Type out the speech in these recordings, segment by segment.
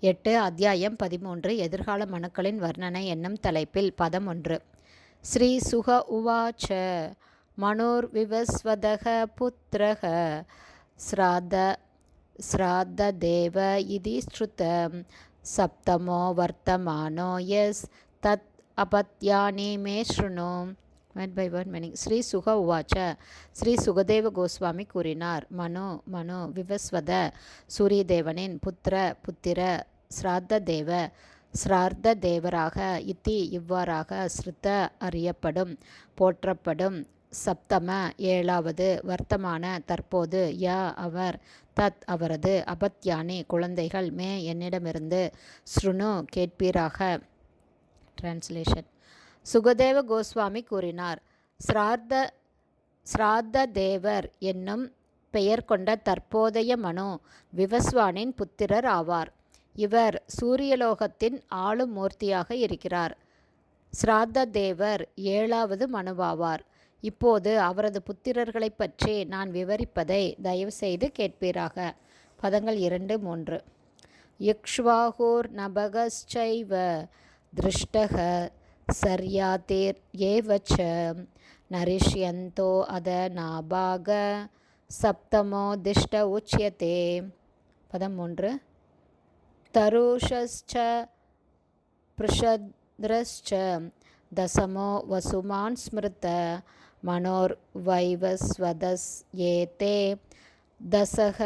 எட்டு அத்தியாயம் பதிமூன்று எதிர்கால மனுக்களின் வர்ணனை என்னும் தலைப்பில் பதம் ஒன்று. ஸ்ரீ சுக உவாச்ச மனோர் விவஸ்வதக புத்திரக ஸ்ராத ஸ்ராத்த தேவ இதி ஸ்ருத சப்தமோ வர்த்தமானோ எஸ் தத் அபத்யானி மே ஸ்ருணு. Word by word meaning Shri Shuka உவாச்ச. ஸ்ரீ சுகதேவ கோஸ்வாமி கூறினார். மனு மனு விவஸ்வத சூரியதேவனின் புத்திர புத்திர ஸ்ராத்த தேவ ஸ்ரார்த்த தேவராக இத்தி இவ்வாறாக ஸ்ருத்த அறியப்படும் போற்றப்படும் சப்தம ஏழாவது வர்த்தமான தற்போது யா அவர் தத் அவரது அபத்யானி குழந்தைகள் மே என்னிடமிருந்து ஸ்ருணு கேட்பீராக. டிரான்ஸ்லேஷன் சுகதேவ கோஸ்வாமி கூறினார். ஸ்ரார்த்த ஸ்ராத்த தேவர் என்னும் பெயர் கொண்ட தற்போதைய மனு விவஸ்வானின் புத்திரர் ஆவார். இவர் சூரியலோகத்தின் ஆளும் மூர்த்தியாக இருக்கிறார். ஸ்ராத்த தேவர் ஏழாவது மனுவாவார். இப்போது அவரது புத்திரர்களை பற்றி நான் விவரிப்பதை தயவுசெய்து கேட்பீராக. பதங்கள் இரண்டு மூன்று. இக்ஷ்வாகூர் நபகச்சைவ திருஷ்டக சர்யாதேர் ஏவச்ச நரிஷ்யந்தோ அத நாபாக சப்தமோதிஷ்ட உச்சியதே பதிமூன்று தருஷஸ்ச பிருஷத்ரஸ்ச தசமோ வசுமான் ஸ்மிருத மனோர் வைவஸ்வதஸ் ஏ தே தசக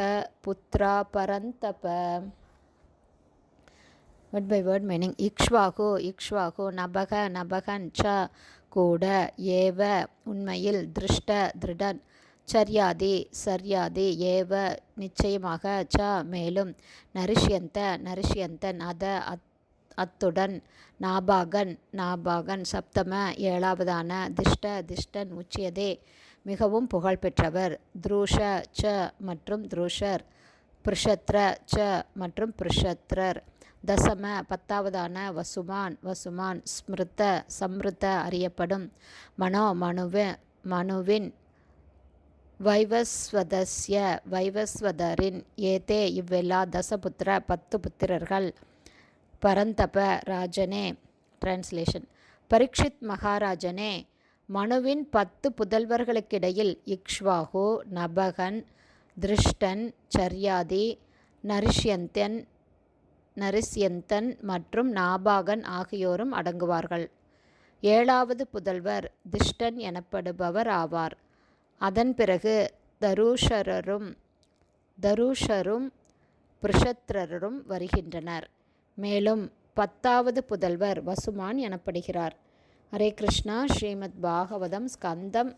புத்ரா பரந்தப word by word meaning Ikshvaku Ikshvaku Nabhaga நபகன் ச கூட ஏவ உண்மையில் திருஷ்ட திருடன் சரியாதி சரியாதி ஏவ நிச்சயமாக ச மேலும் நரிஷ்யந்த நரிஷ்யந்தன் அத அத் அத்துடன் நாபாகன் நாபாகன் சப்தம ஏழாவதான திஷ்ட திஷ்டன் உச்சியதே மிகவும் புகழ்பெற்றவர் துருஷ ச மற்றும் துருஷர் பிருஷத்ர ச மற்றும் பிருஷத்ரர். தசம பத்தாவதான வசுமான் வசுமான் ஸ்மிருத்த சம்ருத்த அறியப்படும். மனோ மனுவ மனுவின் வைவஸ்வதஸ்ய வைவஸ்வதரின் ஏதே இவ்வெல்லா தசபுத்திர பத்து புத்திரர்கள். பரந்தப ராஜனே டிரான்ஸ்லேஷன் பரீட்சித் மகாராஜனே மனுவின் பத்து புதல்வர்களுக்கிடையில் இக்ஷ்வாகு நபகன் திருஷ்டன் சர்யாதி நரிஷ்யந்தன் நரிஸ்யந்தன் மற்றும் நாபாகன் ஆகியோரும் அடங்குவார்கள். ஏழாவது புதல்வர் திஷ்டன் எனப்படுபவர் ஆவார். அதன் பிறகு தருஷரரும் தருஷரும் பிருஷத்ரரும் வருகின்றனர். மேலும் பத்தாவது புதல்வர் வசுமான் எனப்படுகிறார். ஹரே கிருஷ்ணா ஸ்ரீமத் பாகவதம் ஸ்கந்தம்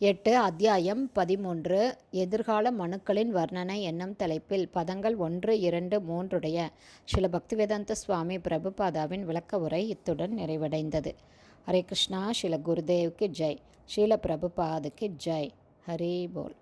எட்டு அத்தியாயம் பதிமூன்று எதிர்கால மனுக்களின் வர்ணனை என்னும் தலைப்பில் பதங்கள் ஒன்று இரண்டு மூன்றுடைய சில பக்திவேதாந்த சுவாமி பிரபுபாதாவின் விளக்க உரை இத்துடன் நிறைவடைந்தது. ஹரே கிருஷ்ணா ஸ்ரீல குருதேவ்க்கு ஜெய். ஷீல பிரபுபாதுக்கு ஜெய். ஹரி போல்.